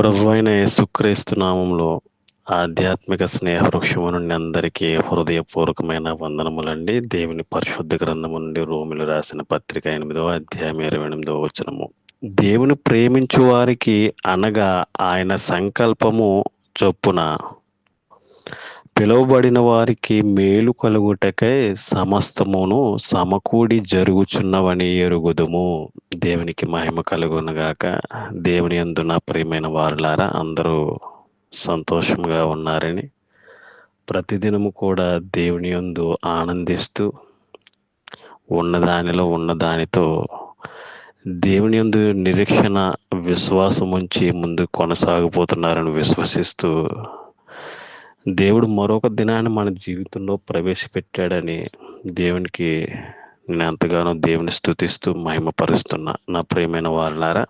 ప్రభు అయిన యేసుక్రీస్తు నామంలో ఆధ్యాత్మిక స్నేహ వృక్షము నుండి అందరికీ హృదయపూర్వకమైన వందనములండి. దేవుని పరిశుద్ధ గ్రంథము నుండి రోమిలు రాసిన పత్రిక ఎనిమిదవ అధ్యాయం ఇరవై ఎనిమిదవ వచనము. దేవుని ప్రేమించు వారికి అనగా ఆయన సంకల్పము చొప్పున పిలువబడిన వారికి మేలు కలుగుటకై సమస్తమును సమకూడి జరుగుచున్నవని ఎరుగుదుము. దేవునికి మహిమ కలుగునగాక దేవుని యందు నా ప్రియమైన వారులారా అందరూ సంతోషంగా ఉన్నారని ప్రతిదినము కూడా దేవుని యందు ఆనందిస్తూ ఉన్నదానిలో ఉన్నదానితో దేవుని యందు నిరీక్షణ విశ్వాసం ఉంచి ముందు కొనసాగిపోతున్నారని విశ్వసిస్తూ దేవుడు మరొక దినాన్ని మన జీవితంలో ప్రవేశపెట్టాడని దేవునికి నేను ఎంతగానో దేవుని స్థుతిస్తూ మహిమపరుస్తున్నా. నా ప్రియమైన వాళ్ళారా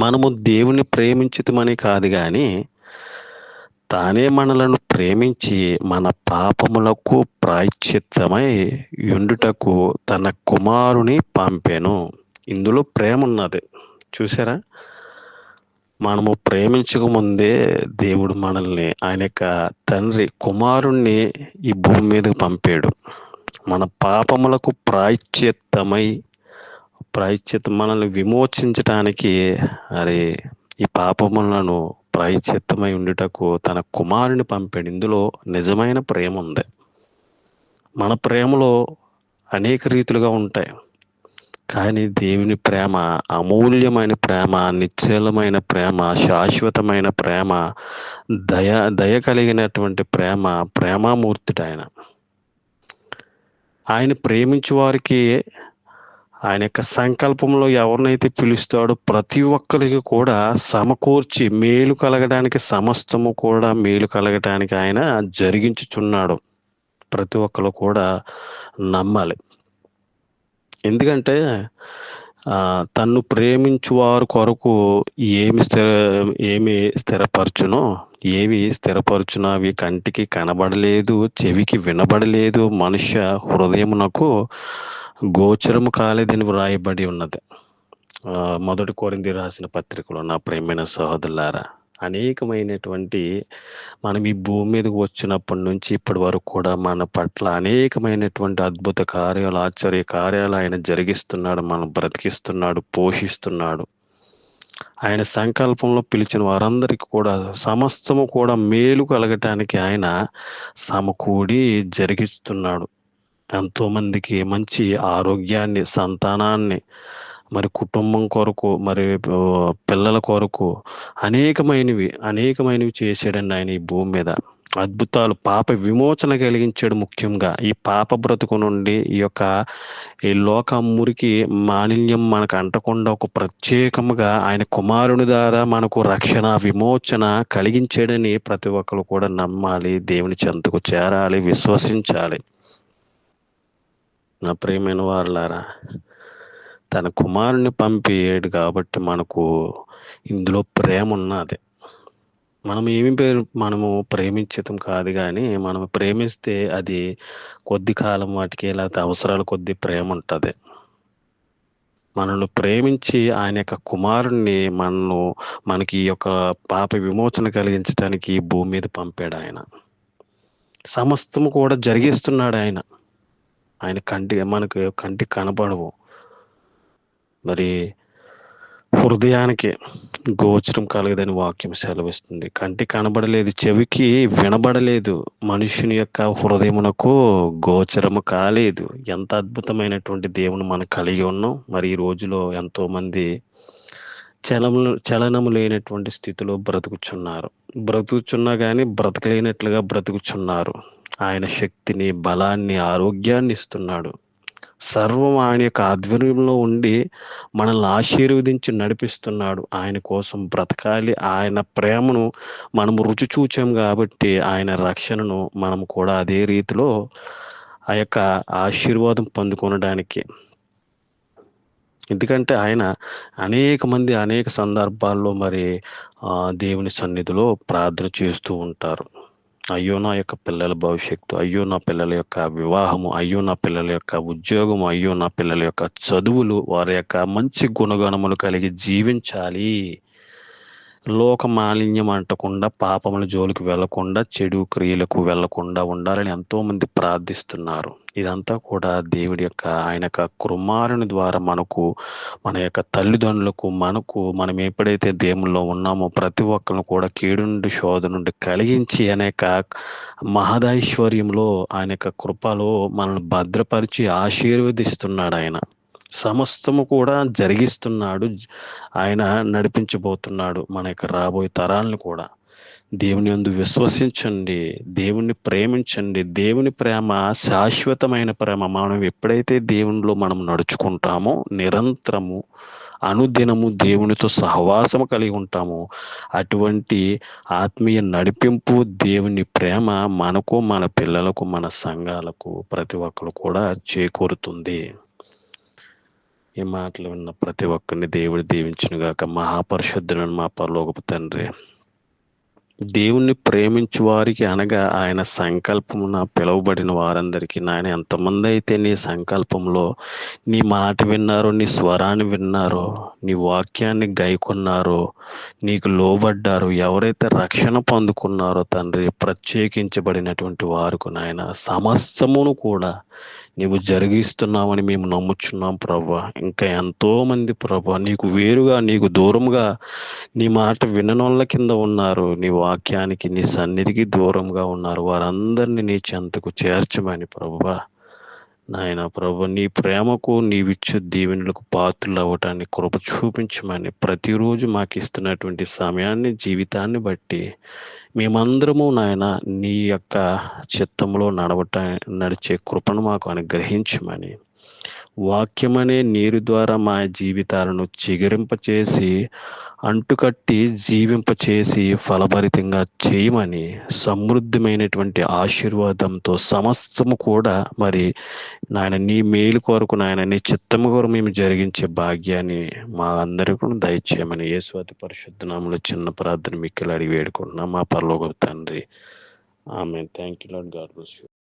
మనము దేవుని ప్రేమించుతమని కాదు కానీ తానే మనలను ప్రేమించి మన పాపములకు ప్రాయశ్చిత్తమై ఉండుటకు తన కుమారుని పంపాను. ఇందులో ప్రేమ ఉన్నది చూసారా మనము ప్రేమించక ముందే దేవుడు మనల్ని ఆయన యొక్క తండ్రి కుమారుణ్ణి ఈ భూమి మీదకి పంపాడు. మన పాపములకు ప్రాయశ్చిత్తమై ప్రాయశ్చిత్తం మనల్ని విమోచించటానికి అరే ఈ పాపములను ప్రాయశ్చిత్తమై ఉండుటకు తన కుమారుని పంపాడు. ఇందులో నిజమైన ప్రేమ ఉంది. మన ప్రేమలో అనేక రీతులుగా ఉంటాయి. కానీ దేవుని ప్రేమ అమూల్యమైన ప్రేమ నిశ్చలమైన ప్రేమ శాశ్వతమైన ప్రేమ దయ దయ కలిగినటువంటి ప్రేమ ప్రేమామూర్తిడు ఆయన. ఆయన ప్రేమించు వారికి ఆయన యొక్క సంకల్పంలో ఎవరినైతే పిలుస్తాడో ప్రతి ఒక్కరికి కూడా సమకూర్చి మేలు కలగడానికి సమస్తము కూడా మేలు కలగడానికి ఆయన జరిగించుచున్నాడు. ప్రతి ఒక్కరు కూడా నమ్మాలి. ఎందుకంటే తన్ను ప్రేమించువారు కొరకు ఏమి స్థిర ఏమి స్థిరపరచునో ఏవి స్థిరపరచున అవి కంటికి కనబడలేదు చెవికి వినబడలేదు మనుష్య హృదయమునకు గోచరము కాలేదని వ్రాయబడి ఉన్నది. మొదటి కోరింది రాసిన పత్రికలో నా ప్రేమైన సహోదరులారా అనేకమైనటువంటి మనం ఈ భూమి మీదకి వచ్చినప్పటి నుంచి ఇప్పటి వరకు కూడా మన పట్ల అనేకమైనటువంటి అద్భుత కార్యాలు ఆశ్చర్య కార్యాలు ఆయన జరిగిస్తున్నాడు మనం బ్రతికిస్తున్నాడు పోషిస్తున్నాడు. ఆయన సంకల్పంలో పిలిచిన వారందరికీ కూడా సమస్తము కూడా మేలు కలగటానికి ఆయన సమకూడి జరిగిస్తున్నాడు. ఎంతోమందికి మంచి ఆరోగ్యాన్ని సంతానాన్ని మరి కుటుంబం కొరకు మరి పిల్లల కొరకు అనేకమైనవి అనేకమైనవి చేశాడండి ఆయన ఈ భూమి మీద. అద్భుతాలు పాప విమోచన కలిగించాడు ముఖ్యంగా. ఈ పాప బ్రతుకు నుండి ఈ యొక్క ఈ లోక మురికి మాలిన్యం మనకు అంటకుండా ఒక ప్రత్యేకముగా ఆయన కుమారుని ద్వారా మనకు రక్షణ విమోచన కలిగించాడని ప్రతి ఒక్కరు కూడా నమ్మాలి దేవుని చెంతకు చేరాలి విశ్వసించాలి. నా ప్రియమైన వారులారా తన కుమారుని పంపియాడు కాబట్టి మనకు ఇందులో ప్రేమ ఉన్నది. మనం ఏమి మనము ప్రేమించటం కాదు కానీ మనం ప్రేమిస్తే అది కొద్ది కాలం వాటికి లేకపోతే అవసరాల కొద్ది ప్రేమ ఉంటుంది. మనల్ని ప్రేమించి ఆయన యొక్క కుమారుణ్ణి మనను మనకి ఈ యొక్క పాప విమోచన కలిగించడానికి భూమి మీద పంపాడు ఆయన. సమస్తము కూడా జరిగిస్తున్నాడు ఆయన. ఆయన కంటి మనకు కంటికి కనపడవు మరి హృదయానికి గోచరం కలగదని వాక్యం సెలవిస్తుంది. కంటి కనబడలేదు చెవికి వినబడలేదు మనుషుని యొక్క హృదయమునకు గోచరము కాలేదు. ఎంత అద్భుతమైనటువంటి దేవుని మనం కలిగి ఉన్నాం. మరి ఈ రోజులో ఎంతోమంది చలము చలనము లేనటువంటి స్థితిలో బ్రతుకుచున్నారు. బ్రతుకుచున్నా కానీ బ్రతకలేనట్లుగా బ్రతుకుచున్నారు. ఆయన శక్తిని బలాన్ని ఆరోగ్యాన్ని ఇస్తున్నాడు. సర్వం ఆయన యొక్క ఆధ్వర్యంలో ఉండి మనల్ని ఆశీర్వదించి నడిపిస్తున్నాడు. ఆయన కోసం బ్రతకాలి. ఆయన ప్రేమను మనం రుచి చూచాం కాబట్టి ఆయన రక్షణను మనం కూడా అదే రీతిలో ఆ యొక్క ఆశీర్వాదం పొందుకొనడానికి ఎందుకంటే ఆయన అనేక మంది అనేక సందర్భాల్లో మరి దేవుని సన్నిధిలో ప్రార్థన చేస్తూ ఉంటారు. అయ్యో నా యొక్క పిల్లల భవిష్యత్తు అయ్యో నా పిల్లల యొక్క వివాహము అయ్యో నా పిల్లల యొక్క ఉద్యోగము అయ్యో నా పిల్లల యొక్క చదువులు వారి యొక్క మంచి గుణగణములు కలిగి జీవించాలి. లోక మాలిన్యం అంటకుండా పాపముల జోలికి వెళ్ళకుండా చెడు క్రియలకు వెళ్ళకుండా ఉండాలని ఎంతో మంది ప్రార్థిస్తున్నారు. ఇదంతా కూడా దేవుడి యొక్క ఆయన యొక్క కుమారుని ద్వారా మనకు మన యొక్క తల్లిదండ్రులకు మనకు మనం ఎప్పుడైతే దేవుల్లో ఉన్నామో ప్రతి ఒక్కరిని కూడా కీడు నుండి శోధ నుండి కలిగించి అనేక మహదైశ్వర్యంలో ఆయన యొక్క కృపలో మనల్ని భద్రపరిచి ఆశీర్వదిస్తున్నాడు ఆయన. సమస్తము కూడా జరిగిస్తున్నాడు. ఆయన నడిపించబోతున్నాడు మన యొక్క రాబోయే తరాలను కూడా. దేవుని అందు విశ్వసించండి. దేవుణ్ణి ప్రేమించండి. దేవుని ప్రేమ శాశ్వతమైన ప్రేమ. మనం ఎప్పుడైతే దేవునిలో మనం నడుచుకుంటామో నిరంతరము అనుదినము దేవునితో సహవాసము కలిగి ఉంటాము అటువంటి ఆత్మీయ నడిపింపు దేవుని ప్రేమ మనకు మన పిల్లలకు మన సంఘాలకు ప్రతి ఒక్కరు కూడా చేకూరుతుంది. ఈ మాటలు విన్న ప్రతి ఒక్కరిని దేవుడు దీవించును గాక మహాపరిశుద్ధులను మా పరలోకపు తండ్రి దేవుణ్ణి ప్రేమించు వారికి అనగా ఆయన సంకల్పమున పిలువబడిన వారందరికీ నాయన ఎంతమంది అయితే నీ సంకల్పంలో నీ మాట విన్నారో నీ స్వరాన్ని విన్నారో నీ వాక్యాన్ని గైకొన్నారో నీకు లోబడ్డారు ఎవరైతే రక్షణ పొందుకున్నారో తండ్రి ప్రత్యేకించబడినటువంటి వారికి నాయన సమస్తమును కూడా నీవు జరిగిస్తున్నావని మేము నమ్ముచున్నాం ప్రభా. ఇంకా ఎంతో మంది ప్రభా నీకు వేరుగా నీకు దూరంగా నీ మాట విననోళ్ళ కింద ఉన్నారు. నీ వాక్యానికి నీ సన్నిధికి దూరంగా ఉన్నారు. వారందరినీ నీ చెంతకు చేర్చమని ప్రభువా నాయన ప్రభు నీ ప్రేమకు నీవిచ్చు దీవెనలకు పాత్రలు అవ్వటాన్ని కృప చూపించమని ప్రతిరోజు మాకు ఇస్తున్నటువంటి సమయాన్ని జీవితాన్ని బట్టి మేమందరము నాయన నీ యొక్క చిత్తంలో నడవట నడిచే కృపను మాకు అనుగ్రహించమని వాక్యమనే నీరు ద్వారా మా జీవితాలను చిగురింపచేసి అంటుకట్టి జీవింపచేసి ఫలభరితంగా చేయమని సమృద్ధమైనటువంటి ఆశీర్వాదంతో సమస్తము కూడా మరి నాయన నీ మేలు కొరకు నాయన నీ చిత్తము కొరకు మేము జరిగించే భాగ్యాన్ని మా అందరికీ దయచేయమని యేసువతి పరిశుద్ధనాములు చిన్న ప్రార్థన మిక్కిలు అడిగి వేడుకుంటున్నాం. మా పరలోక తండ్రి. ఆమె thank you lord God bless you